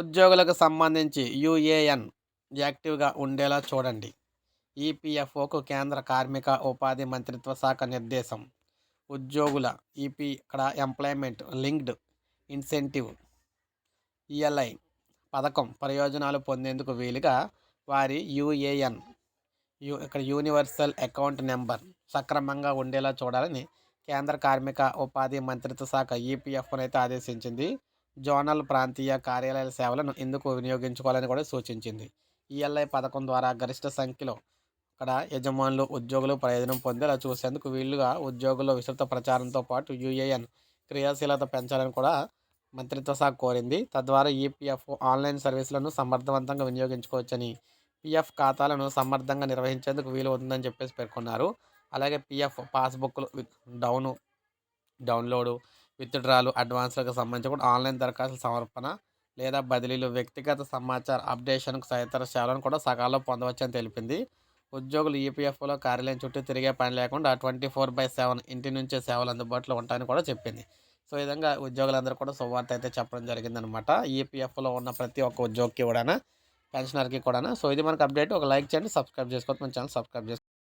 ఉద్యోగులకు సంబంధించి యూఏఎన్ యాక్టివ్గా ఉండేలా చూడండి. ఈపీఎఫ్ఓకు కేంద్ర కార్మిక ఉపాధి మంత్రిత్వ శాఖ నిర్దేశం. ఉద్యోగుల ఈపీ ఇక్కడ ఎంప్లాయ్మెంట్ లింక్డ్ ఇన్సెంటివ్ ఈఎల్ఐ పథకం ప్రయోజనాలు పొందేందుకు వీలుగా వారి యూఏఎన్ యూ ఇక్కడ యూనివర్సల్ అకౌంట్ నెంబర్ సక్రమంగా ఉండేలా చూడాలని కేంద్ర కార్మిక ఉపాధి మంత్రిత్వ శాఖ ఈపీఎఫ్ఓని అయితే ఆదేశించింది. జోనల్ ప్రాంతీయ కార్యాలయాల సేవలను ఎందుకు వినియోగించుకోవాలని కూడా సూచించింది. ఈఎల్ఐ పథకం ద్వారా గరిష్ట సంఖ్యలో అక్కడ యజమానులు ఉద్యోగులు ప్రయోజనం పొందేలా చూసేందుకు వీలుగా ఉద్యోగుల విస్తృత ప్రచారంతో పాటు యూఏఎన్ క్రియాశీలత పెంచాలని కూడా మంత్రిత్వ శాఖ కోరింది. తద్వారా ఈపీఎఫ్ ఆన్లైన్ సర్వీసులను సమర్థవంతంగా వినియోగించుకోవచ్చని పిఎఫ్ ఖాతాలను సమర్థంగా నిర్వహించేందుకు వీలు ఉందని చెప్పేసి పేర్కొన్నారు. అలాగే పిఎఫ్ పాస్బుక్లు డౌను డౌన్లోడు విత్డ్రాలు అడ్వాన్స్లకు సంబంధించి కూడా ఆన్లైన్ దరఖాస్తుల సమర్పణ లేదా బదిలీలు వ్యక్తిగత సమాచార అప్డేషన్కు తదితర సేవలను కూడా సకాలంలో పొందవచ్చని తెలిపింది. ఉద్యోగులు ఈపీఎఫ్ఓలో కార్యాలయం చుట్టూ తిరిగే పని లేకుండా ట్వంటీ ఫోర్ బై సెవెన్ ఇంటి నుంచే సేవలు అందుబాటులో ఉంటాయని కూడా చెప్పింది. సో ఈ విధంగా ఉద్యోగులందరూ కూడా శుభవార్త అయితే చెప్పడం జరిగిందనమాట ఈపీఎఫ్లో ఉన్న ప్రతి ఒక్క ఉద్యోగికి కూడా పెన్షనర్కి కూడా సో ఇది మనకు అప్డేట్. ఒక లైక్ చేయండి సబ్స్క్రైబ్ చేసుకోవచ్చు మన ఛానల్ సబ్స్క్రైబ్ చేసుకోండి